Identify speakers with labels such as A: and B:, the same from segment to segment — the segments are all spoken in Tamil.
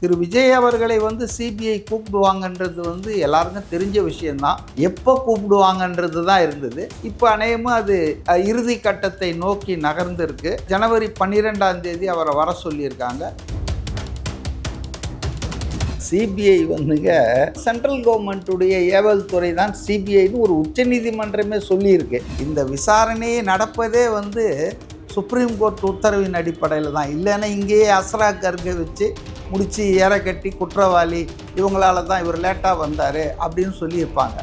A: திரு விஜய் அவர்களை வந்து சிபிஐ கூப்பிடுவாங்கன்றது வந்து எல்லாருக்கும் தெரிஞ்ச விஷயம்தான். எப்போ கூப்பிடுவாங்கன்றது தான் இருந்தது. இப்போ அநேகமாக அது இறுதி கட்டத்தை நோக்கி நகர்ந்திருக்கு. ஜனவரி பன்னிரெண்டாம் தேதி அவரை வர சொல்லியிருக்காங்க. சிபிஐ வந்துங்க சென்ட்ரல் கவர்மெண்ட்டுடைய ஏவல் துறை தான் சிபிஐன்னு ஒரு உச்சநீதிமன்றமே சொல்லியிருக்கு. இந்த விசாரணையை நடப்பதே வந்து சுப்ரீம் கோர்ட் உத்தரவின் அடிப்படையில் தான். இல்லைன்னா இங்கேயே அஸ்ரா கருகை வச்சு முடித்து ஏற கட்டி குற்றவாளி இவங்களால தான் இவர் லேட்டாக வந்தார் அப்படின்னு சொல்லியிருப்பாங்க.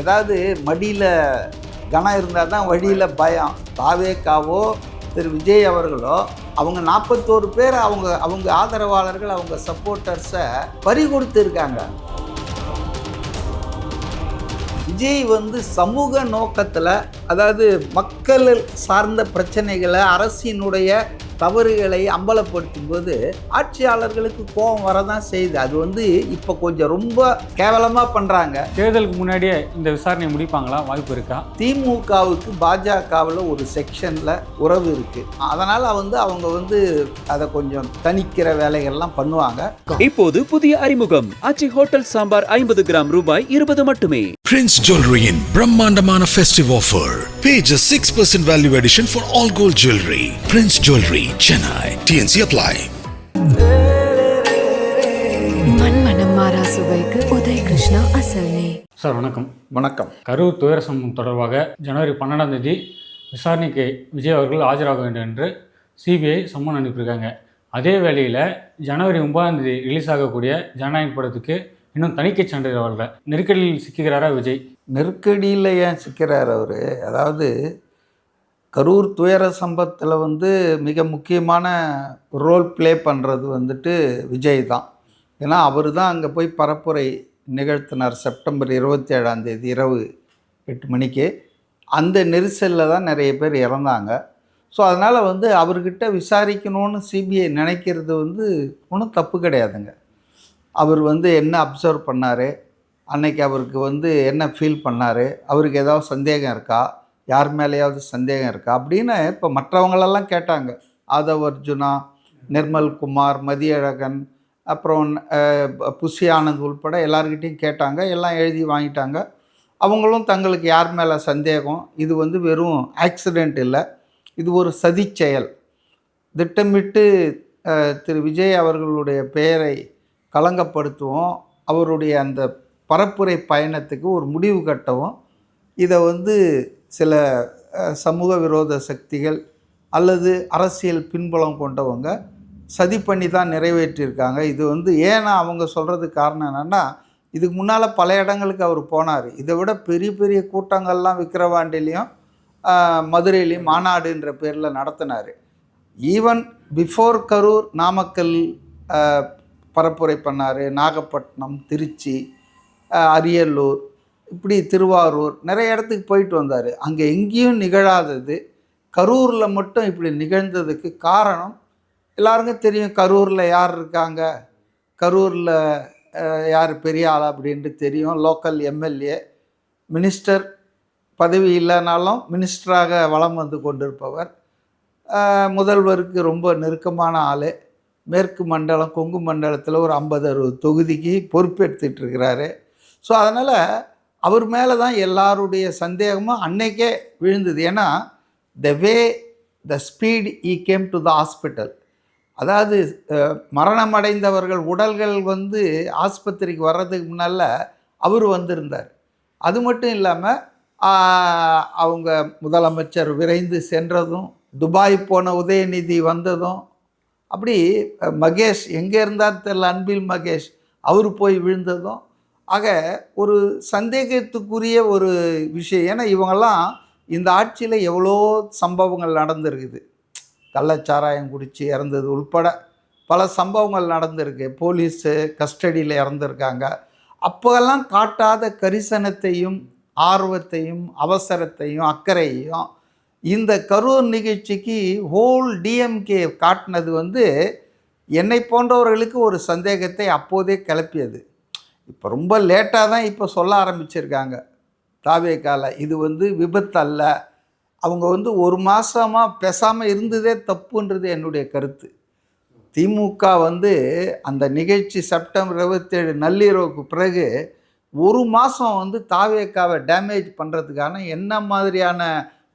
A: ஏதாவது மடியில் கனம் இருந்தால் தான் வழியில் பயம். தாவேக்காவோ திரு விஜய் அவர்களோ அவங்க நாற்பத்தோரு பேர் அவங்க அவங்க ஆதரவாளர்கள் அவங்க சப்போர்ட்டர்ஸை பறி கொடுத்துருக்காங்க. விஜய் வந்து சமூக நோக்கத்தில் அதாவது மக்கள் சார்ந்த பிரச்சனைகளை அரசினுடைய தவறுகளை அம்பலப்படுத்தும் போது ஆட்சியாளர்களுக்கு கோபம் வரதான் செய்யுது. அது வந்து இப்போ கொஞ்சம் ரொம்ப கேவலமாக பண்ணுறாங்க
B: தேர்தலுக்கு முன்னாடியே இந்த விசாரணையை முடிப்பாங்களா? வாய்ப்பு இருக்கா?
A: திமுகவுக்கு பாஜகவில் ஒரு செக்ஷனில் உறவு இருக்குது அதனால் வந்து அவங்க வந்து அதை கொஞ்சம் தணிக்கிற வேலைகள்லாம் பண்ணுவாங்க.
C: இப்போது புதிய அறிமுகம். ஆச்சி ஹோட்டல் சாம்பார் ஐம்பது கிராம் ரூபாய் இருபது மட்டுமே.
D: Prince Jewelry in Brahmandamana festive offer. Pay just 6% value addition for all gold jewelry. Prince Jewelry, Chennai. TNC apply.
E: மண்மனம் மாறா சுவைக்கு உதய் கிருஷ்ணா அசல் நெய்
B: சார் வணக்கம்
A: வணக்கம்
B: கரூர் துயர சம்பவம் தொடர்பாக ஜனவரி பன்னெண்டாம் தேதி விசாரணைக்கு விஜய் அவர்கள் ஆஜராக வேண்டும் என்று சிபிஐ சம்மன் அனுப்பியிருக்காங்க அதே வேளையில் ஜனவரி ஒன்பதாம் தேதி ரிலீஸ் ஆகக்கூடிய ஜனநாயக படத்துக்கு இன்னும் தணிக்கை சான்றிதழ் வரல. நெருக்கடியில் சிக்குகிறாரா விஜய்?
A: நெருக்கடியில் ஏன் சிக்கிறார் அவர்? அதாவது கரூர் துயர சம்பவத்தில் வந்து மிக முக்கியமான ரோல் ப்ளே பண்ணுறது வந்துட்டு விஜய் தான். ஏன்னா அவர் தான் அங்கே போய் பரப்புரை நிகழ்த்தினார் செப்டம்பர் இருபத்தி ஏழாம் தேதி இரவு எட்டு மணிக்கு. அந்த நெரிசலில் தான் நிறைய பேர் இறந்தாங்க. ஸோ அதனால் வந்து அவர்கிட்ட விசாரிக்கணும்னு சிபிஐ நினைக்கிறது வந்து ஒன்றும் தப்பு கிடையாதுங்க. அவர் வந்து என்ன அப்சர்வ் பண்ணார்? அன்னைக்கு அவருக்கு வந்து என்ன ஃபீல் பண்ணார்? அவருக்கு ஏதாவது சந்தேகம் இருக்கா? யார் மேலேயாவது சந்தேகம் இருக்கா? அப்படின்னு இப்போ மற்றவங்களெல்லாம் கேட்டாங்க. ஆதவ் அர்ஜுனா நிர்மல் குமார் மதியழகன் அப்புறம் புஷி ஆனந்த் உள்பட எல்லார்கிட்டையும் கேட்டாங்க. எல்லாம் எழுதி வாங்கிட்டாங்க. அவங்களும் தங்களுக்கு யார் மேலே சந்தேகம்? இது வந்து வெறும் ஆக்சிடெண்ட் இல்லை. இது ஒரு சதிச் செயல் திட்டமிட்டு திரு விஜய் அவர்களுடைய பெயரை களங்கப்படுத்துவோம். அவருடைய அந்த பரப்புரை பயணத்துக்கு ஒரு முடிவு கட்டவும் இதை வந்து சில சமூக விரோத சக்திகள் அல்லது அரசியல் பின்புலம் கொண்டவங்க சதி பண்ணி தான் நிறைவேற்றியிருக்காங்க. இது வந்து ஏன்னா அவங்க சொல்கிறதுக்கு காரணம் என்னென்னா இதுக்கு முன்னால் பல இடங்களுக்கு அவர் போனார். இதை விட பெரிய பெரிய கூட்டங்கள்லாம் விக்கிரவாண்டிலையும் மதுரையிலையும் மாநாடுன்ற பேரில் நடத்தினார். ஈவன் பிஃபோர் கரூர் நாமக்கல் பரப்புரை பண்ணார். நாகப்பட்டினம் திருச்சி அரியலூர் இப்படி திருவாரூர் நிறைய இடத்துக்கு போயிட்டு வந்தார். அங்கே எங்கேயும் நிகழாதது. கரூரில் மட்டும் இப்படி நிகழ்ந்ததுக்கு காரணம் எல்லாருக்கும் தெரியும் கரூரில் யார் இருக்காங்க கரூரில் யார் பெரிய ஆள் அப்படின்ட்டு தெரியும். லோக்கல் எம்எல்ஏ மினிஸ்டர் பதவி இல்லைனாலும் மினிஸ்டராக வலம் வந்து கொண்டிருப்பவர். முதல்வருக்கு ரொம்ப நெருக்கமான ஆள். மேற்கு மண்டலம் கொங்கு மண்டலத்தில் ஒரு ஐம்பது அறுபது தொகுதிக்கு பொறுப்பெடுத்துட்டு இருக்கிறாரு. ஸோ அதனால் அவர் மேலே தான் எல்லாருடைய சந்தேகமும் அன்னைக்கே விழுந்தது. ஏன்னா the way the speed he came to the hospital அதாவது மரணமடைந்தவர்கள் உடல்கள் வந்து ஆஸ்பத்திரிக்கு வர்றதுக்கு முன்னால் அவர் வந்திருந்தார். அது மட்டும் இல்லாமல் அவங்க முதலமைச்சர் விரைந்து சென்றதும் துபாய் போன உதயநிதி வந்ததும் அப்படி மகேஷ் எங்கே இருந்தார் தெரில அன்பில் மகேஷ் அவர் போய் விழுந்ததும். ஆக ஒரு சந்தேகத்துக்குரிய ஒரு விஷயம் ஏன்னா இவங்கெல்லாம் இந்த ஆட்சியில் எவ்வளோ சம்பவங்கள் நடந்திருக்குது. கள்ளச்சாராயம் குடித்து இறந்தது உள்பட பல சம்பவங்கள் நடந்திருக்கு. போலீஸு கஸ்டடியில் இறந்துருக்காங்க. அப்போல்லாம் காட்டாத கரிசனத்தையும் ஆர்வத்தையும் அவசரத்தையும் அக்கறையையும் இந்த கரூர் நிகழ்ச்சிக்கு ஹோல் டிஎம்கே காட்டினது வந்து என்னை போன்றவர்களுக்கு ஒரு சந்தேகத்தை அப்போதே கிளப்பியது. இப்போ ரொம்ப லேட்டாக தான் இப்போ சொல்ல ஆரம்பிச்சிருக்காங்க. தாவேக்கால இது வந்து விபத்து அல்ல அவங்க வந்து ஒரு மாதமாக பேசாமல் இருந்ததே தப்புன்றது என்னுடைய கருத்து. திமுக வந்து அந்த நிகழ்ச்சி செப்டம்பர் இருபத்தேழு நள்ளிரவுக்கு பிறகு ஒரு மாதம் வந்து தாவேக்காவை டேமேஜ் பண்ணுறதுக்கான என்ன மாதிரியான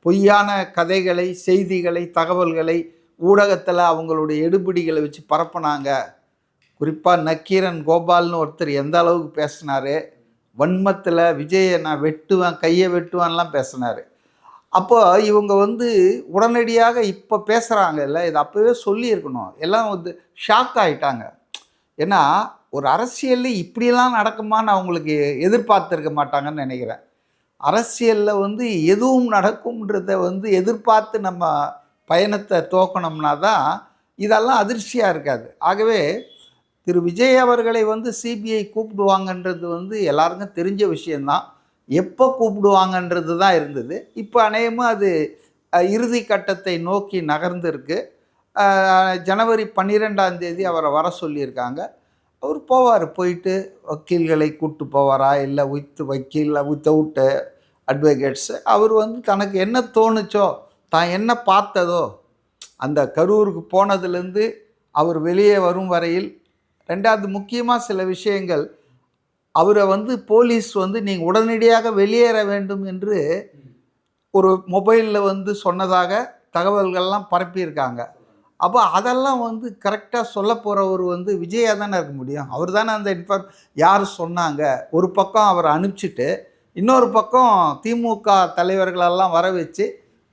A: பொய்யான கதைகளை செய்திகளை தகவல்களை ஊடகத்தில் அவங்களுடைய எடுபிடிகளை வச்சு பரப்புனாங்க. குறிப்பாக நக்கீரன் கோபால்னு ஒருத்தர் எந்த அளவுக்கு பேசினார்? வன்மத்தில் விஜயை நான் வெட்டுவேன் கையை வெட்டுவேன்லாம் பேசினார். அப்போ இவங்க வந்து உடனடியாக இப்போ பேசுகிறாங்கல்ல இது அப்போவே சொல்லியிருக்கணும். எல்லாம் வந்து ஷாக் ஆகிட்டாங்க ஏன்னா ஒரு அரசியலில் இப்படியெல்லாம் நடக்குமான்னு அவங்களுக்கு எதிர்பார்த்துருக்க மாட்டாங்கன்னு நினைக்கிறேன். அரசியலில் வந்து எதுவும் நடக்கும்ன்றத வந்து எதிர்பார்த்து நம்ம பயணத்தை துவக்கணும்னா தான் இதெல்லாம் அதிர்ச்சியாக இருக்காது. ஆகவே திரு விஜய் அவர்களை வந்து சிபிஐ கூப்பிடுவாங்கன்றது வந்து எல்லாருக்கும் தெரிஞ்ச விஷயந்தான் எப்போ கூப்பிடுவாங்கன்றது தான் இருந்தது. இப்போ அநேகமாக அது இறுதி கட்டத்தை நோக்கி நகர்ந்துருக்கு. ஜனவரி பன்னிரெண்டாம் தேதி அவரை வர சொல்லியிருக்காங்க. அவர் போவார் போயிட்டு வக்கீல்களை கூப்பிட்டு போவாரா இல்லை வித் வக்கீல் வித்தவுட்டு அட்வொகேட்ஸு அவர் வந்து தனக்கு என்ன தோணுச்சோ தான் என்ன பார்த்ததோ அந்த கரூருக்கு போனதுலேருந்து அவர் வெளியே வரும் வரையில் ரெண்டாவது முக்கியமாக சில விஷயங்கள் அவரை வந்து போலீஸ் வந்து நீங்கள் உடனடியாக வெளியேற வேண்டும் என்று ஒரு மொபைலில் வந்து சொன்னதாக தகவல்கள்லாம் பரப்பியிருக்காங்க. அப்போ அதெல்லாம் வந்து கரெக்டாக சொல்ல போகிறவர் வந்து விஜயா தானே இருக்க முடியும். அவர் தானே அந்த இன்ஃபார்ம் யார் சொன்னாங்க? ஒரு பக்கம் அவரை அனுப்பிச்சிட்டு இன்னொரு பக்கம் திமுக தலைவர்களெல்லாம் வர வச்சு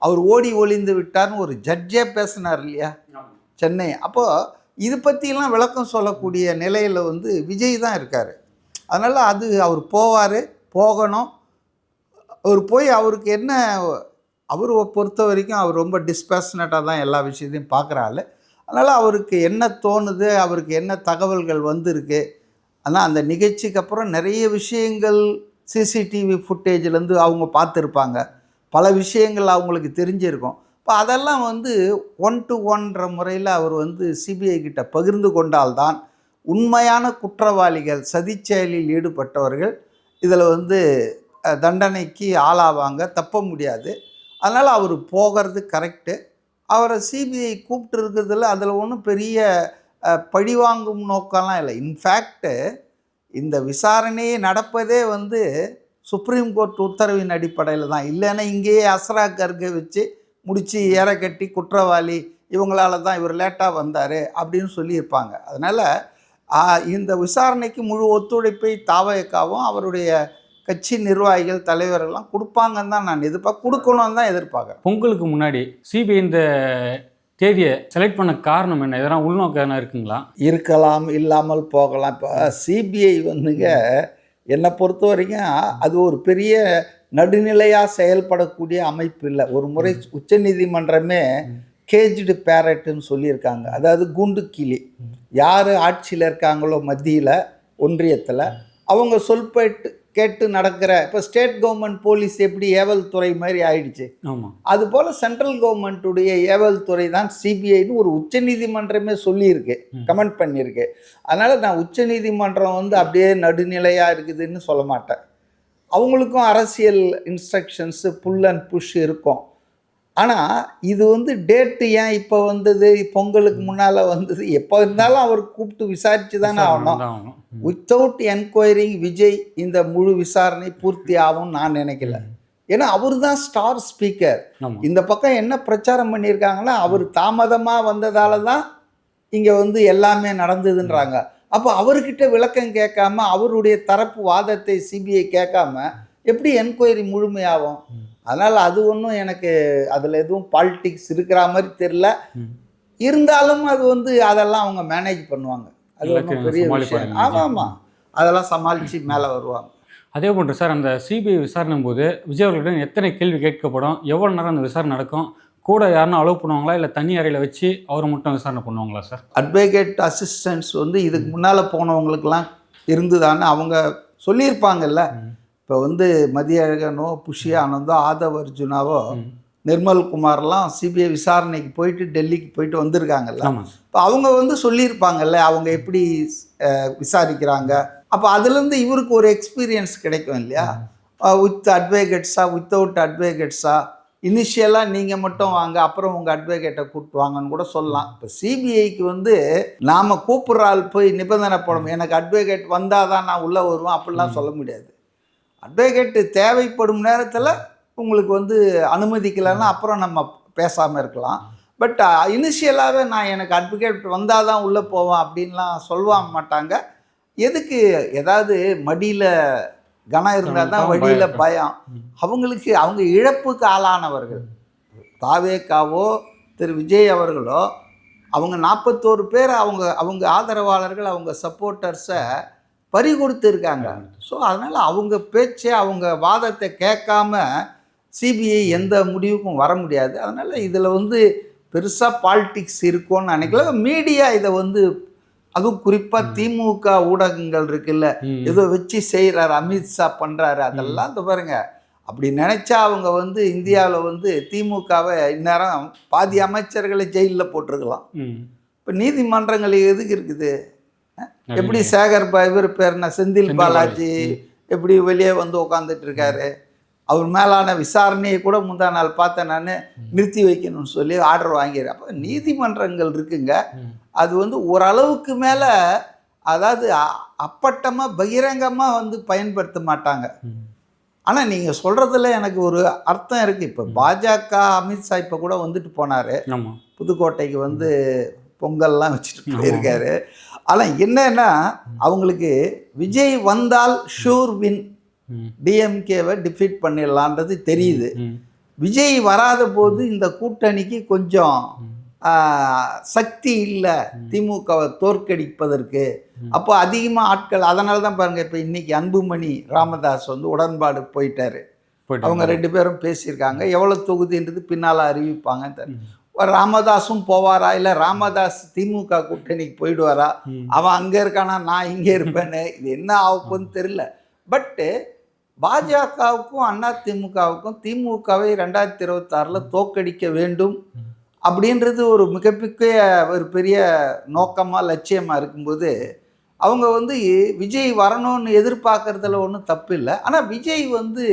A: அவர் ஓடி ஒளிந்து விட்டார்னு ஒரு ஜட்ஜே பேசினார் இல்லையா? சென்னை. அப்போது இது பற்றிலாம் விளக்கம் சொல்லக்கூடிய நிலையில் வந்து விஜய் தான் இருக்கார். அதனால் அது அவர் போவார் போகணும். அவர் போய் அவருக்கு என்ன அவர் பொறுத்த வரைக்கும் அவர் ரொம்ப டிஸ்பேஷனட்டாக தான் எல்லா விஷயத்தையும் பார்க்குற ஆள். அதனால் அவருக்கு என்ன தோணுது அவருக்கு என்ன தகவல்கள் வந்திருக்கு ஆனால் அந்த நிகழ்ச்சிக்கு அப்புறம் நிறைய விஷயங்கள் சிசிடிவி ஃபுட்டேஜ்லேருந்து அவங்க பார்த்துருப்பாங்க. பல விஷயங்கள் அவங்களுக்கு தெரிஞ்சிருக்கும். இப்போ அதெல்லாம் வந்து ஒன் டு ஒன்ற முறையில் அவர் வந்து சிபிஐ கிட்ட பகிர்ந்து கொண்டால்தான் உண்மையான குற்றவாளிகள் சதிச்செயலில் ஈடுபட்டவர்கள் இதில் வந்து தண்டனைக்கு ஆளாவாங்க தப்ப முடியாது. அதனால் அவர் போகிறது கரெக்டு அவரை சிபிஐ கூப்பிட்டு இருக்கிறதுல அதில் ஒன்றும் பெரிய பழிவாங்கும் நோக்கம்லாம் இல்லை. இன்ஃபேக்ட்டு இந்த விசாரணையே நடப்பதே வந்து சுப்ரீம் கோர்ட் உத்தரவின் அடிப்படையில் தான். இல்லைன்னா இங்கேயே அஸ்ரா கருகை வச்சு முடித்து ஏற கட்டி குற்றவாளி இவங்களால தான் இவர் லேட்டாக வந்தார் அப்படின்னு சொல்லியிருப்பாங்க. அதனால் இந்த விசாரணைக்கு முழு ஒத்துழைப்பை தாவயக்காவும் அவருடைய கட்சி நிர்வாகிகள் தலைவர்கள்லாம் கொடுப்பாங்கன்னு தான் நான் எதிர்பார்க்க கொடுக்கணும்னு தான் எதிர்பார்க்குறேன்.
B: பொங்கலுக்கு முன்னாடி சிபிஐ இந்த தேதியை செலக்ட் பண்ண காரணம் என்ன? எதனா உள்நோக்கம் இருக்குங்களா?
A: இருக்கலாம் இல்லாமல் போகலாம். இப்போ சிபிஐ வந்துங்க என்னை பொறுத்த வரைக்கும் அது ஒரு பெரிய நடுநிலையாக செயல்படக்கூடிய அமைப்பு இல்லை. ஒரு முறை உச்சநீதிமன்றமே கேஜ்டு பேரட்டுன்னு சொல்லியிருக்காங்க. அதாவது கூண்டு கிளி. யார் ஆட்சியில் இருக்காங்களோ மத்தியில் ஒன்றியத்தில் அவங்க சொல்பேட்டு கேட்டு நடக்கிற இப்போ ஸ்டேட் கவர்மெண்ட் போலீஸ் எப்படி ஏவல் துறை மாதிரி ஆயிடுச்சு.
B: ஆமாம்
A: அதுபோல் சென்ட்ரல் கவர்மெண்ட்டுடைய ஏவல் துறை தான் சிபிஐன்னு ஒரு உச்சநீதிமன்றமே சொல்லியிருக்கு. கமெண்ட் பண்ணியிருக்கு. அதனால் நான் உச்சநீதிமன்றம் வந்து அப்படியே நடுநிலையாக இருக்குதுன்னு சொல்ல மாட்டேன். அவங்களுக்கும் அரசியல் இன்ஸ்ட்ரக்ஷன்ஸு புல் அண்ட் புஷ் இருக்கும். ஆனால் இது வந்து டேட்டு ஏன் இப்போ வந்தது? பொங்கலுக்கு முன்னால் வந்தது? எப்போ இருந்தாலும் அவர் கூப்பிட்டு விசாரித்து தானே ஆகணும். வித்தவுட் என்கொயரிங் விஜய் இந்த முழு விசாரணை பூர்த்தி ஆகும்னு நான் நினைக்கல. ஏன்னா அவர் தான் ஸ்டார் ஸ்பீக்கர் இந்த பக்கம் என்ன பிரச்சாரம் பண்ணியிருக்காங்கன்னா அவர் தாமதமாக வந்ததால தான் இங்கே வந்து எல்லாமே நடந்ததுன்றாங்க. அப்போ அவர்கிட்ட விளக்கம் கேட்காம அவருடைய தரப்பு வாதத்தை சிபிஐ கேட்காம எப்படி என்கொயரி முழுமையாகும்? அதனால் அது ஒன்றும் எனக்கு அதில் எதுவும் பாலிடிக்ஸ் இருக்கிற மாதிரி தெரில. இருந்தாலும் அது வந்து அதெல்லாம் அவங்க மேனேஜ் பண்ணுவாங்க. அது ஒன்றும் பெரிய விஷயம். ஆமாம் ஆமாம் அதெல்லாம் சமாளித்து மேலே வருவாங்க.
B: அதே போன்று சார் அந்த சிபிஐ விசாரணை போது விஜய் அவர்களிடம் எத்தனை கேள்வி கேட்கப்படும்? எவ்வளோ நேரம் அந்த விசாரணை நடக்கும்? கூட யாருன்னா அலோவ் பண்ணுவாங்களா? இல்லை தனி அறையில் வச்சு அவரை மட்டும் விசாரணை பண்ணுவாங்களா சார்?
A: அட்வொகேட் அசிஸ்டன்ஸ் வந்து இதுக்கு முன்னால் போனவங்களுக்கெல்லாம் இருந்துதான்னு அவங்க சொல்லியிருப்பாங்கல்ல. இப்போ வந்து மதிய அழகனோ புஷி ஆனந்தோ ஆதவ் அர்ஜுனாவோ. நிர்மல் குமார்லாம் சிபிஐ விசாரணைக்கு போயிட்டு டெல்லிக்கு போயிட்டு வந்திருக்காங்கல்ல. இப்போ அவங்க வந்து சொல்லியிருப்பாங்கல்ல அவங்க எப்படி விசாரிக்கிறாங்க. அப்போ அதுலேருந்து இவருக்கு ஒரு எக்ஸ்பீரியன்ஸ் கிடைக்கும் இல்லையா? வித் அட்வொகேட்ஸா வித்தவுட் அட்வொகேட்ஸா இனிஷியலாக நீங்கள் மட்டும் வாங்க அப்புறம் உங்கள் அட்வொகேட்டை கூப்பிட்டு வாங்கன்னு கூட சொல்லலாம். இப்போ சிபிஐக்கு வந்து நாம் கூப்பிட்ற ஆள் போய் நிபந்தனை போடணும். எனக்கு அட்வொகேட் வந்தால் தான் நான் உள்ளே வருவேன் அப்படிலாம் சொல்ல முடியாது. அட்வொகேட்டு தேவைப்படும் நேரத்தில் உங்களுக்கு வந்து அனுமதிக்கலைன்னா அப்புறம் நம்ம பேசாமல் இருக்கலாம். பட் இனிஷியலாகவே நான் எனக்கு அட்வொகேட் வந்தால் தான் உள்ளே போவேன் அப்படின்லாம் சொல்ல மாட்டாங்க. எதுக்கு ஏதாவது மடியில் கனம் இருந்தால் தான் வழியில்
B: பயம்.
A: பயம். அவங்களுக்கு அவங்க இழப்புக்கு ஆளானவர்கள். தாவேக்காவோ திரு விஜய் அவர்களோ அவங்க நாற்பத்தோரு பேர் அவங்க அவங்க ஆதரவாளர்கள் அவங்க சப்போர்ட்டர்ஸை பறி கொடுத்துருக்காங்க ஸோ அதனால் அவங்க பேச்சை அவங்க வாதத்தை கேட்காம சிபிஐ எந்த முடிவுக்கும் வர முடியாது. அதனால் இதில் வந்து பெருசாக பாலிடிக்ஸ் இருக்கும்னு நினைக்கல. மீடியா இதை வந்து அதுவும் குறிப்பாக திமுக ஊடகங்கள் இருக்குல்ல. ஏதோ வச்சு செய்கிறாரு அமித்ஷா பண்ணுறாரு அதெல்லாம் இந்த பாருங்க. அப்படி நினச்சா அவங்க வந்து இந்தியாவில் வந்து திமுகவை இந்நேரம் பாதி அமைச்சர்களை ஜெயிலில் போட்டிருக்கலாம். இப்போ நீதிமன்றங்கள் எதுக்கு இருக்குது. எப்படி சேகர் இவர் பேர் என்ன? செந்தில் பாலாஜி. எப்படி வெளியே வந்து உட்காந்துட்டு இருக்காரு அவர் மேலான விசாரணையை கூட முந்தா நாள் பார்த்தேன் நான். நிறுத்தி வைக்கணும்னு சொல்லி ஆர்டர் வாங்கிறேன் அப்போ நீதிமன்றங்கள் இருக்குங்க. அது வந்து ஓரளவுக்கு மேலே அதாவது அ- அப்பட்டமா பகிரங்கமாக வந்து பயன்படுத்த மாட்டாங்க. ஆனால் நீங்கள் சொல்கிறதுல எனக்கு ஒரு அர்த்தம் இருக்குது இப்போ பாஜக அமித்ஷா இப்போ கூட வந்துட்டு போனார். புதுக்கோட்டைக்கு வந்து பொங்கல்லாம் வச்சுட்டு போயிருக்காரு. ஆனால் என்னன்னா அவங்களுக்கு விஜய் வந்தால் ஷூர் வின். டிஎம்கேவை டிஃபீட் பண்ணிடலான்றது தெரியுது. விஜய் வராத போது இந்த கூட்டணிக்கு கொஞ்சம் சக்தி இல்லை திமுகவை தோற்கடிப்பதற்கு. அப்போ அதிகமாக ஆட்கள் அதனால தான் பாருங்கள் இப்போ இன்னைக்கு அன்புமணி ராமதாஸ் வந்து உடன்பாடு போயிட்டாரு.
B: போயிட்டு
A: அவங்க ரெண்டு பேரும் பேசியிருக்காங்க. எவ்வளோ தொகுதின்றது பின்னால் அறிவிப்பாங்க. ராமதாஸும் போவாரா? இல்லை ராமதாஸ் திமுக கூட்டணிக்கு போயிடுவாரா. அவன் அங்கே இருக்கானா? நான் இங்கே இருப்பேன்னு. இது என்ன ஆகும்னு தெரியல. பட்டு பாஜகவுக்கும் அண்ணா திமுகவுக்கும் திமுகவை ரெண்டாயிரத்தி இருபத்தாறில் தோக்கடிக்க வேண்டும் அப்படின்றது ஒரு மிகப்பெரிய ஒரு பெரிய நோக்கமாக லட்சியமாக இருக்கும்போது அவங்க வந்து விஜய் வரணும்னு எதிர்பார்க்கறதுல ஒன்றும் தப்பு இல்லை. ஆனால் விஜய் வந்து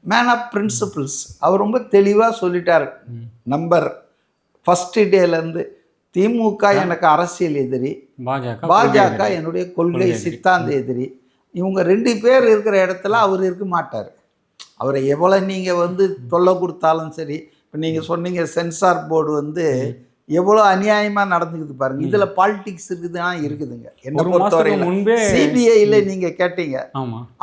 A: மேன் ஆஃப் பிரின்சிபிள்ஸ் அவர் ரொம்ப தெளிவாக சொல்லிட்டார். நம்பர் ஃபஸ்ட்டு டேலேருந்து திமுக எனக்கு அரசியல் எதிரி
B: பாஜக
A: என்னுடைய கொள்கை. சித்தாந்த எதிரி. இவங்க ரெண்டு பேர் இருக்கிற இடத்துல அவர் இருக்க மாட்டார். அவரை எவ்வளோ நீங்கள் வந்து தொல்லை கொடுத்தாலும் சரி இப்போ நீங்கள் சொன்னீங்க சென்சார் போர்டு வந்து எவ்வளோ அநியாயமாக நடந்துக்குது பாருங்க. இதில் பாலிடிக்ஸ் இருக்குதுன்னா இருக்குதுங்க. என்ன
B: மாசத்துக்கு முன்பே
A: பொறுத்தவரையில் சிபிஐயில் நீங்கள் கேட்டீங்க.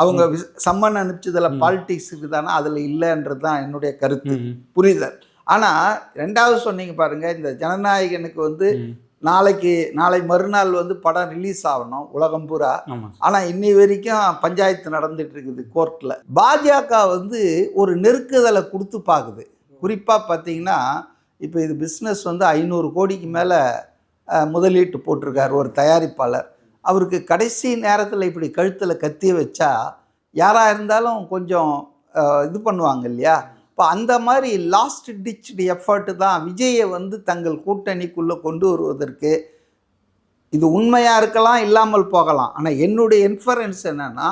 A: அவங்க சம்மன் அனுப்பிச்சதுல பாலிடிக்ஸ் இருக்குதானா அதில் இல்லைன்றது தான் என்னுடைய கருத்து. புரிதல் ஆனால் ரெண்டாவது சொன்னீங்க பாருங்க இந்த ஜனநாயகனுக்கு வந்து. நாளைக்கு நாளை மறுநாள் வந்து படம் ரிலீஸ் ஆகணும் உலகம் பூரா. ஆனால் இன்னி வரைக்கும் பஞ்சாயத்து நடந்துட்டு இருக்குது கோர்ட்டில் பாஜக வந்து ஒரு நெருக்குதலை கொடுத்து பார்க்குது குறிப்பாக பார்த்தீங்கன்னா இப்போ இது பிஸ்னஸ் வந்து ஐநூறு கோடிக்கு மேலே முதலீட்டு போட்டிருக்காரு ஒரு தயாரிப்பாளர். அவருக்கு கடைசி நேரத்தில் இப்படி கழுத்தில் கத்தி வச்சா யாராக இருந்தாலும் கொஞ்சம் இது பண்ணுவாங்க இல்லையா? இப்போ அந்த மாதிரி லாஸ்ட் டிச்டு எஃபர்ட் தான் விஜயை வந்து தங்கள் கூட்டணிக்குள்ளே கொண்டு வருவதற்கு இது உண்மையாக இருக்கலாம் இல்லாமல் போகலாம். ஆனால் என்னுடைய இன்ஃபரன்ஸ் என்னென்னா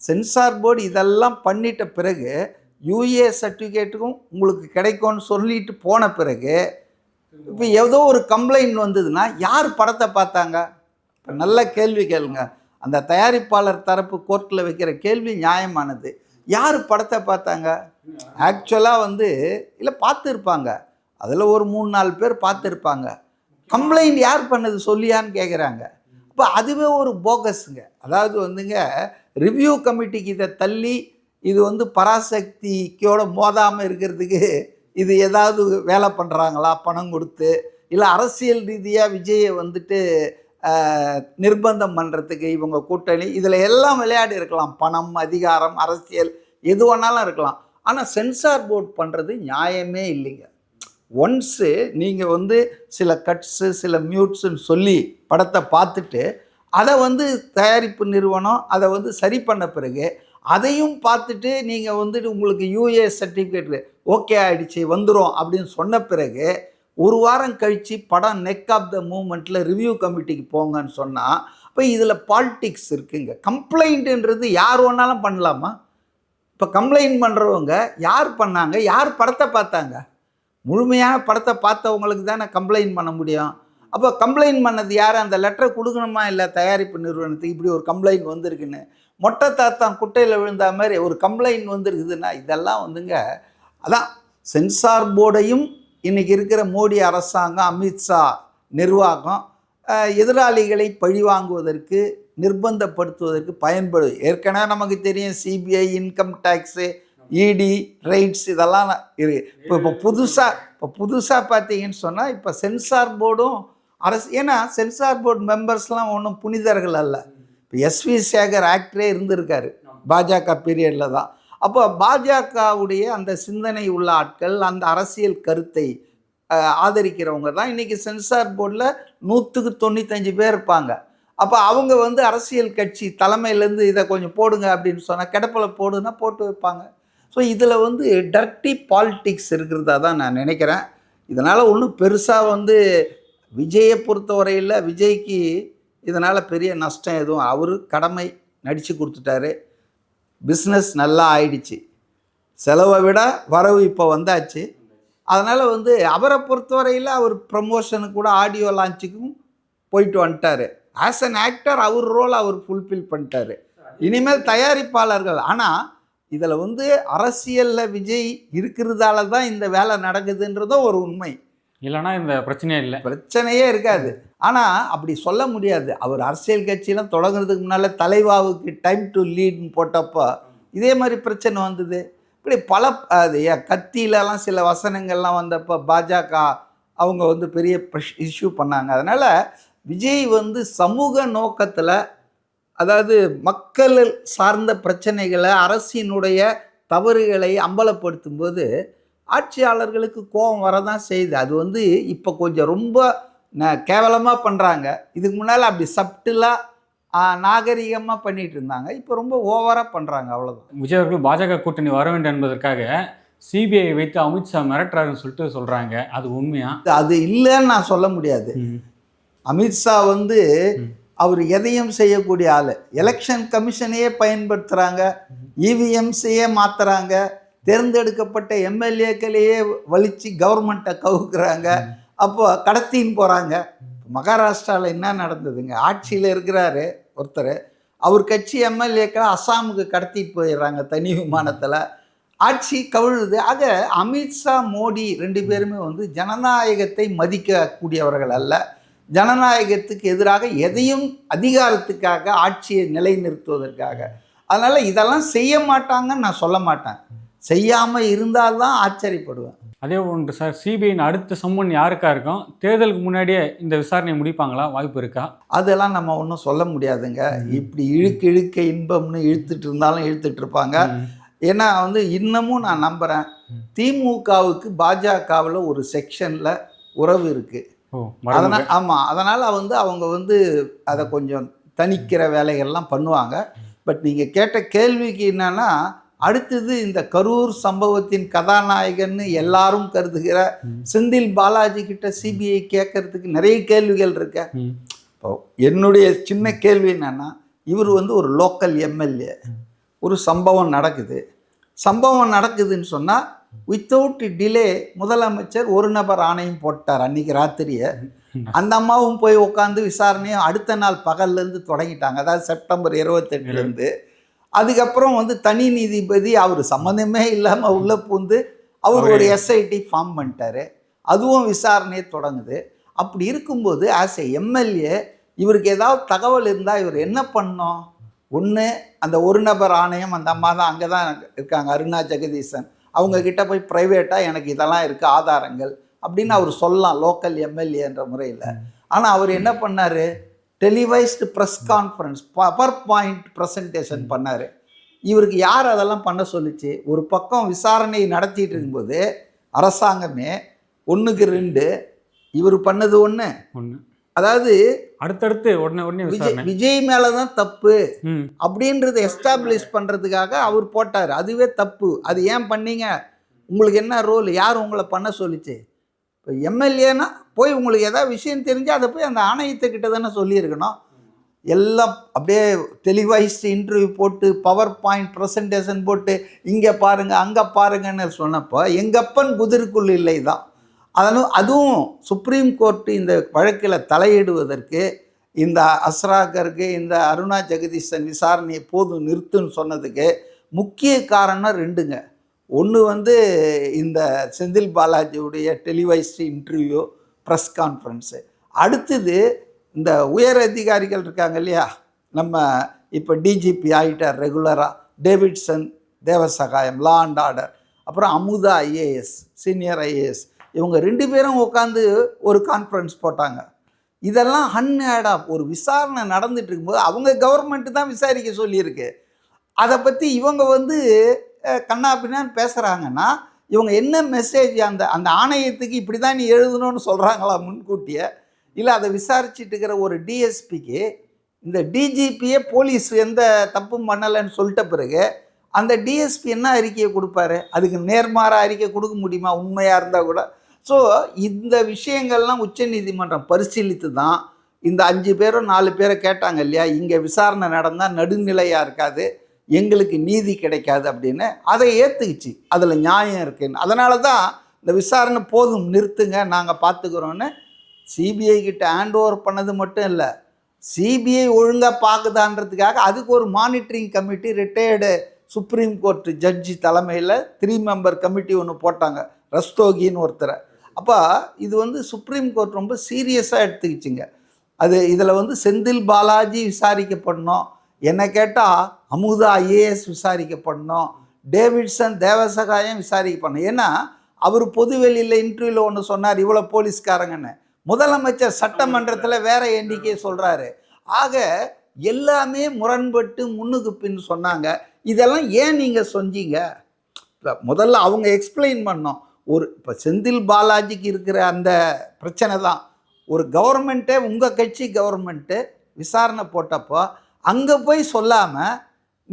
A: சென்சார் போர்டு இதெல்லாம் பண்ணிட்ட பிறகு யூஏ சர்டிஃபிகேட்டுக்கும் உங்களுக்கு கிடைக்கும்னு சொல்லிட்டு போன பிறகு இப்போ ஏதோ ஒரு கம்ப்ளைண்ட் வந்ததுன்னா யார் படத்தை பார்த்தாங்க? இப்போ நல்ல கேள்வி கேளுங்க. அந்த தயாரிப்பாளர் தரப்பு கோர்ட்டில் வைக்கிற கேள்வி நியாயமானது. யார் படத்தை பார்த்தாங்க? ஆக்சுவலாக வந்து இல்லை பார்த்துருப்பாங்க. அதில் ஒரு மூணு நாலு பேர் பார்த்துருப்பாங்க. கம்ப்ளைண்ட் யார் பண்ணது சொல்லியான்னு கேட்குறாங்க அப்போ அதுவே ஒரு போகஸுங்க அதாவது வந்துங்க ரிவ்யூ கமிட்டிக்கு இதை தள்ளி இது வந்து பராசக்திக்கோட மோதாமல் இருக்கிறதுக்கு இது ஏதாவது வேலை பண்ணுறாங்களா பணம் கொடுத்து இல்லை அரசியல் ரீதியாக விஜயை வந்துட்டு நிர்பந்தம் பண்ணுறதுக்கு இவங்க கூட்டணி இதில் எல்லாம் விளையாடி இருக்கலாம். பணம் அதிகாரம் அரசியல் எது வேணாலும் இருக்கலாம். ஆனால் சென்சார் போர்ட் பண்ணுறது நியாயமே இல்லைங்க. ஒன்ஸு நீங்கள் வந்து சில கட்ஸு சில மியூட்ஸுன்னு சொல்லி படத்தை பார்த்துட்டு அதை வந்து தயாரிப்பு நிறுவனம் அதை வந்து சரி பண்ண பிறகு அதையும் பார்த்துட்டு நீங்கள் வந்துட்டு உங்களுக்கு யூஏ சர்டிஃபிகேட் ஓகே ஆகிடுச்சி வந்துடும் அப்படின்னு சொன்ன பிறகு ஒரு வாரம் கழித்து படம் நெக் ஆஃப் த மூமெண்ட்டில் ரிவ்யூ கமிட்டிக்கு போங்கன்னு சொன்னால் இப்போ இதில் பாலிட்டிக்ஸ் இருக்குங்க. கம்ப்ளைண்ட்டுன்றது யார் வேணாலும் பண்ணலாமா? இப்போ கம்ப்ளைண்ட் பண்ணுறவங்க யார் பண்ணாங்க? யார் படத்தை பார்த்தாங்க? முழுமையான படத்தை பார்த்தவங்களுக்கு தானே கம்ப்ளைண்ட் பண்ண முடியும். அப்போ கம்ப்ளைண்ட் பண்ணது யார்? அந்த லெட்டரை கொடுக்கணுமா இல்லை தயாரிப்பு நிறுவனத்துக்கு இப்படி ஒரு கம்ப்ளைண்ட் வந்திருக்குன்னு? மொட்டை தாத்தான் குட்டையில் விழுந்த மாதிரி ஒரு கம்ப்ளைண்ட் வந்திருக்குதுன்னா இதெல்லாம் வந்துங்க அதான் சென்சார் போர்டையும் இன்றைக்கி இருக்கிற மோடி அரசாங்கம் அமித்ஷா நிர்வாகம் எதிராளிகளை பழிவாங்குவதற்கு நிர்பந்தப்படுத்துவதற்கு பயன்படும் ஏற்கனவே நமக்கு தெரியும் CBI income tax ED raids இதெல்லாம் இரு இப்போ இப்போ புதுசாக இப்போ புதுசாக பார்த்தீங்கன்னு சொன்னால் இப்போ சென்சார் போர்டும் அரசு ஏன்னா சென்சார் போர்டு மெம்பர்ஸ்லாம் ஒன்றும் புனிதர்கள் அல்ல. இப்போ எஸ்வி சேகர் ஆக்டரே இருந்திருக்காரு. பாஜக பீரியடில் தான். அப்போ பாஜகவுடைய அந்த சிந்தனை உள்ள ஆட்கள் அந்த அரசியல் கருத்தை ஆதரிக்கிறவங்க தான் இன்றைக்கி சென்சார் போர்டில் நூற்றுக்கு தொண்ணூத்தஞ்சு பேர் இருப்பாங்க. அப்போ அவங்க வந்து அரசியல் கட்சி தலைமையிலேருந்து இதை கொஞ்சம் போடுங்க அப்படின்னு சொன்னால் கிடப்பில் போடுன்னா போட்டு வைப்பாங்க. ஸோ இதில் வந்து டர்ட்டி பாலிட்டிக்ஸ் இருக்கிறதா தான் நான் நினைக்கிறேன். இதனால் ஒன்றும் பெருசாக வந்து விஜயை பொறுத்தவரையில் விஜய்க்கு இதனால் பெரிய நஷ்டம் எதுவும் அவர் கடமை நடித்து கொடுத்துட்டாரு. பிஸ்னஸ் நல்லா ஆயிடுச்சு. செலவை விட வரவு இப்போ வந்தாச்சு. அதனால் வந்து அவரை பொறுத்தவரையில் அவர் ப்ரமோஷனுக்கு கூட ஆடியோ லான்ச்சுக்கும் போயிட்டு வந்துட்டார். ஆஸ் அன் ஆக்டர் அவர் ரோல் அவர் ஃபுல்ஃபில் பண்ணிட்டாரு. இனிமேல் தயாரிப்பாளர்கள். ஆனால் இதில் வந்து அரசியலில் விஜய் இருக்கிறதால தான் இந்த வேலை நடக்குதுன்றதும் ஒரு உண்மை.
B: இல்லைன்னா இந்த பிரச்சனையே இல்லை.
A: பிரச்சனையே இருக்காது. ஆனால் அப்படி சொல்ல முடியாது. அவர் அரசியல் கட்சியெலாம் தொடங்குறதுக்கு முன்னால் தலைவாவுக்கு டைம் டு லீட்னு போட்டப்போ இதே மாதிரி பிரச்சனை வந்தது. இப்படி பல அது ஏன் கத்தியிலலாம் சில வசனங்கள்லாம் வந்தப்போ பாஜக அவங்க வந்து பெரிய இஷ்யூ பண்ணாங்க. அதனால் விஜய் வந்து சமூக நோக்கத்தில் அதாவது மக்கள் சார்ந்த பிரச்சனைகளை அரசினுடைய தவறுகளை அம்பலப்படுத்தும் போது ஆட்சியாளர்களுக்கு கோபம் வரதான் செய்யுது. அது வந்து இப்போ கொஞ்சம் ரொம்ப ந- கேவலமா பண்ணுறாங்க இதுக்கு முன்னால் அப்படி சப்டிலாக நாகரிகமாக பண்ணிட்டு இருந்தாங்க. இப்போ ரொம்ப ஓவராக பண்ணுறாங்க அவ்வளோதான்
B: விஜய் அவர்கள் பாஜக கூட்டணி வர வேண்டும் என்பதற்காக சிபிஐ வைத்து அமித்ஷா மிரட்டுறாருன்னு சொல்லிட்டு சொல்றாங்க. அது உண்மையா?
A: அது இல்லைன்னு நான் சொல்ல முடியாது. அமித்ஷா வந்து அவர் எதையும் செய்யக்கூடிய ஆள். எலெக்ஷன் கமிஷனையே பயன்படுத்துகிறாங்க இவிஎம்ஸையே மாற்றுறாங்க தேர்ந்தெடுக்கப்பட்ட எம்எல்ஏக்களையே வலிச்சு கவர்மெண்ட்டை கவுக்குறாங்க. அப்போ கடத்தின்னு போகிறாங்க மகாராஷ்டிராவில் என்ன நடந்ததுங்க? ஆட்சியில் இருக்கிறாரு ஒருத்தர். அவர் கட்சி எம்எல்ஏக்களை அஸ்ஸாமுக்கு கடத்திட்டு போயிடுறாங்க தனி விமானத்தில். ஆட்சி கவிழுது. ஆக அமித்ஷா மோடி ரெண்டு பேருமே வந்து ஜனநாயகத்தை மதிக்கக்கூடியவர்கள் அல்ல. ஜனநாயகத்துக்கு எதிராக எதையும் அதிகாரத்துக்காக ஆட்சியை நிலைநிறுத்துவதற்காக. அதனால் இதெல்லாம் செய்ய மாட்டாங்கன்னு நான் சொல்ல மாட்டேன். செய்யாமல் இருந்தால்தான் ஆச்சரியப்படுவேன்.
B: அதே ஒன்று சார் சிபிஐயின் அடுத்த சம்மன் யாருக்கா இருக்கும்? தேர்தலுக்கு முன்னாடியே இந்த விசாரணையை முடிப்பாங்களா? வாய்ப்பு இருக்கா?
A: அதெல்லாம் நம்ம ஒன்றும் சொல்ல முடியாதுங்க. இப்படி இழுக்க இழுக்க இன்பம்னு இழுத்துட்டு இருந்தாலும் இழுத்துட்டு இருப்பாங்க. ஏன்னா வந்து இன்னமும் நான் நம்புகிறேன் திமுகவுக்கு பாஜகவில் ஒரு செக்ஷனில் உறவு இருக்குது அதனால் ஆமாம் அதனால் வந்து அவங்க வந்து அதை கொஞ்சம் தணிக்கிற வேலைகள்லாம் பண்ணுவாங்க. பட் நீங்கள் கேட்ட கேள்விக்கு என்னன்னா அடுத்தது இந்த கரூர் சம்பவத்தின் கதாநாயகன்னு எல்லாரும் கருதுகிற செந்தில் பாலாஜி கிட்ட சிபிஐ கேட்கறதுக்கு நிறைய கேள்விகள் இருக்க. இப்போ என்னுடைய சின்ன கேள்வி என்னன்னா இவர் வந்து ஒரு லோக்கல் எம்எல்ஏ ஒரு சம்பவம் நடக்குது. சம்பவம் நடக்குதுன்னு சொன்னால் வித்தவுட் டிலே முதலமைச்சர் ஒரு நபர் ஆணையம் போட்டார் அன்னைக்கு ராத்திரியே. அந்த அம்மாவும் போய் உட்காந்து விசாரணையை அடுத்த நாள் பகல்லேருந்து தொடங்கிட்டாங்க. அதாவது செப்டம்பர் இருபத்தெட்டுலேருந்து அதுக்கப்புறம் வந்து தனி நீதிபதி அவர் சம்மந்தமே இல்லாமல் உள்ளே பூந்து அவர் ஒரு எஸ்ஐடி ஃபார்ம் பண்ணிட்டாரு. அதுவும் விசாரணையை தொடங்குது. அப்படி இருக்கும்போது ஆஸ் எ எம்எல்ஏ இவருக்கு ஏதாவது தகவல் இருந்தால் இவர் என்ன பண்ணோம் ஒன்று அந்த ஒரு நபர் ஆணையம் அந்த அம்மா தான் அங்கே தான் இருக்காங்க அருணா ஜெகதீசன். அவங்க கிட்ட போய் ப்ரைவேட்டாக எனக்கு இதெல்லாம் இருக்குது ஆதாரங்கள் அப்படின்னு அவர் சொல்லலாம் லோக்கல் எம்எல்ஏன்ற முறையில். ஆனால் அவர் என்ன பண்ணார்? Televised press conference PowerPoint presentation பண்ணார். இவருக்கு யார் அதெல்லாம் பண்ண சொல்லுச்சு? ஒரு பக்கம் விசாரணை நடத்திட்டு இருக்கும்போது அரசாங்கமே ஒன்றுக்கு ரெண்டு இவர் பண்ணது ஒன்று
B: ஒன்று
A: அதாவது
B: அடுத்தடுத்து உடனே உடனே
A: விஜய் விஜய் மேலே தான் தப்பு அப்படின்றத எஸ்டாப்ளிஷ் பண்ணுறதுக்காக அவர் போட்டார். அதுவே தப்பு. அது ஏன் பண்ணீங்க? உங்களுக்கு என்ன ரோல் யார் உங்களை பண்ண சொல்லிச்சு? இப்போ எம்எல்ஏனா போய் உங்களுக்கு எதாவது விஷயம் தெரிஞ்சு அதை போய் அந்த ஆணையத்துக்கிட்ட தானே சொல்லியிருக்கணும். எல்லாம் அப்படியே டெலிவைஸ்டு இன்டர்வியூ போட்டு பவர் பாயிண்ட் ப்ரெசன்டேஷன் போட்டு இங்கே பாருங்கள் அங்கே பாருங்கன்னு சொன்னப்போ எங்கப்பன் குதிரைக்குள் இல்லை தான் அதனால் அதுவும் சுப்ரீம் கோர்ட்டு இந்த வழக்கில் தலையிடுவதற்கு இந்த அஸ்ராகருக்கு இந்த அருணா ஜெகதீசன் விசாரணையை போதும் நிறுத்துன்னு சொன்னதுக்கு முக்கிய காரணம் ரெண்டுங்க. ஒன்று வந்து இந்த செந்தில் பாலாஜியுடைய டெலிவைஸ்டு இன்டர்வியூ ப்ரெஸ் கான்ஃபரன்ஸு. அடுத்தது இந்த உயர் அதிகாரிகள் இருக்காங்க இல்லையா? நம்ம இப்போ டிஜிபி ஆகிட்டார் ரெகுலராக Davidson Devasahayam law and order. அப்புறம் அமுதா ஐஏஎஸ் சீனியர் ஐஏஎஸ். இவங்க ரெண்டு பேரும் உட்காந்து ஒரு கான்ஃபரன்ஸ் போட்டாங்க. இதெல்லாம் ஹன்ஹேடாக ஒரு விசாரணை நடந்துட்டு இருக்கும்போது அவங்க கவர்மெண்ட்டு தான் விசாரிக்க சொல்லியிருக்கு. அதை பற்றி இவங்க வந்து கண்ணா பேசுகிறாங்கன்னா இவங்க என்ன மெசேஜ் அந்த அந்த ஆணையத்துக்கு இப்படி தான் நீ எழுதணும்னு சொல்கிறாங்களா முன்கூட்டியே? இல்லை அதை விசாரிச்சுட்டு இருக்கிற ஒரு டிஎஸ்பிக்கு இந்த டிஜிபியே போலீஸ் எந்த தப்பும் பண்ணலைன்னு சொல்லிட்ட பிறகு அந்த டிஎஸ்பி என்ன அறிக்கையை கொடுப்பாரு? அதுக்கு நேர்மாற அறிக்கை கொடுக்க முடியுமா? உண்மையாக இருந்தால் கூட. ஸோ இந்த விஷயங்கள்லாம் உச்சநீதிமன்றம் பரிசீலித்து தான் இந்த அஞ்சு பேரும் நாலு பேரை கேட்டாங்க இல்லையா? இங்கே விசாரணை நடந்தால் நடுநிலையாக இருக்காது. எங்களுக்கு நீதி கிடைக்காது அப்படின்னு அதை ஏற்றுக்குச்சு அதில் நியாயம் இருக்குன்னு அதனால தான் இந்த விசாரணை போதும் நிறுத்துங்க நாங்கள் பார்த்துக்குறோன்னு சிபிஐ கிட்ட ஹேண்ட் ஓவர் பண்ணது மட்டும் இல்லை சிபிஐ ஒழுங்காக பார்க்குதான்றதுக்காக அதுக்கு ஒரு monitoring committee retired supreme court judge தலைமையில் த்ரீ மெம்பர் கமிட்டி ஒன்று போட்டாங்க ரஸ்தோகின்னு ஒருத்தரை. அப்போ இது வந்து சுப்ரீம் கோர்ட் ரொம்ப சீரியஸாக எடுத்துக்கிச்சுங்க. அது இதில் வந்து செந்தில் பாலாஜி விசாரிக்கப்படணும். என்ன கேட்டால் அமுதா ஐஏஎஸ் விசாரிக்கப்படணும் டேவிட்சன் தேவசகாயம் விசாரிக்கப்படணும். ஏன்னா அவர் பொதுவெளியில் இன்டர்வியூவில் ஒன்று சொன்னார் இவ்வளோ போலீஸ்காரங்கன்னு. முதலமைச்சர் சட்டமன்றத்தில் வேற எண்ணிக்கையை சொல்கிறாரு ஆக எல்லாமே முரண்பட்டு முன்னுக்கு பின் சொன்னாங்க. இதெல்லாம் ஏன் நீங்கள் சொன்னீங்க? இப்ப முதல்ல அவங்க எக்ஸ்பிளைன் பண்ணோம் ஒரு இப்போ செந்தில் பாலாஜிக்கு இருக்கிற அந்த பிரச்சனை தான். ஒரு கவர்மெண்ட்டே உங்கள் கட்சி கவர்மெண்ட்டு விசாரணை போட்டப்போ அங்கே போய் சொல்லாமல்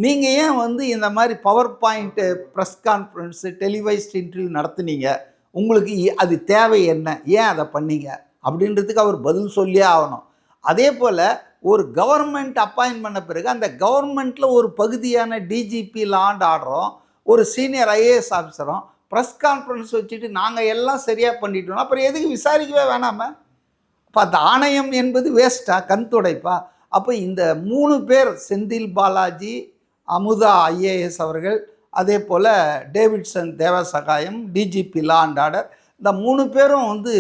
A: நீங்கள் ஏன் வந்து இந்த மாதிரி PowerPoint press conference televised interview நடத்துனீங்க? உங்களுக்கு அது தேவை என்ன? ஏன் அதை பண்ணீங்க? அப்படின்றதுக்கு அவர் பதில் சொல்லியே ஆகணும். அதே போல் ஒரு கவர்மெண்ட் அப்பாயின்ட் பண்ண பிறகு அந்த கவர்மெண்ட்டில் ஒரு பகுதியான டிஜிபி லாண்ட் ஆடுறோம். ஒரு சீனியர் ஐஏஎஸ் ஆஃபீஸரும் ப்ரெஸ் கான்ஃபரன்ஸ் வச்சுட்டு நாங்கள் எல்லாம் சரியாக பண்ணிட்டோம் அப்புறம் எதுக்கு விசாரிக்கவே வேணாமா? இப்போ அந்த ஆணையம் என்பது வேஸ்ட்டாக கண் துடைப்பா அப்போ இந்த மூணு பேர் செந்தில் பாலாஜி அமுதா ஐஏஎஸ் அவர்கள் அதே போல் Davidson Devasahayam DGP law and order இந்த மூணு பேரும் வந்து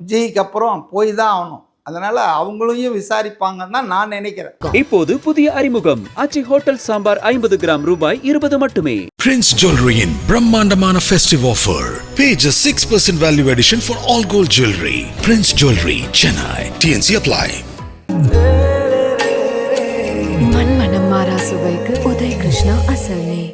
A: விஜய்க்கு அப்புறம் போய் தான் ஆகணும் அதனால் அவங்களையும் விசாரிப்பாங்கன்னு தான் நான் நினைக்கிறேன்
C: இப்போது புதிய அறிமுகம் ஆச்சி ஹோட்டல் சாம்பார் ஐம்பது கிராம் ரூபாய் இருபது மட்டுமே
D: Prince Jewelry in Brahmandamana festive offer. Pay just 6% value addition for all gold jewelry. Prince Jewelry, Chennai. TNC
E: मारा सुबह उदय कृष्णा असल ने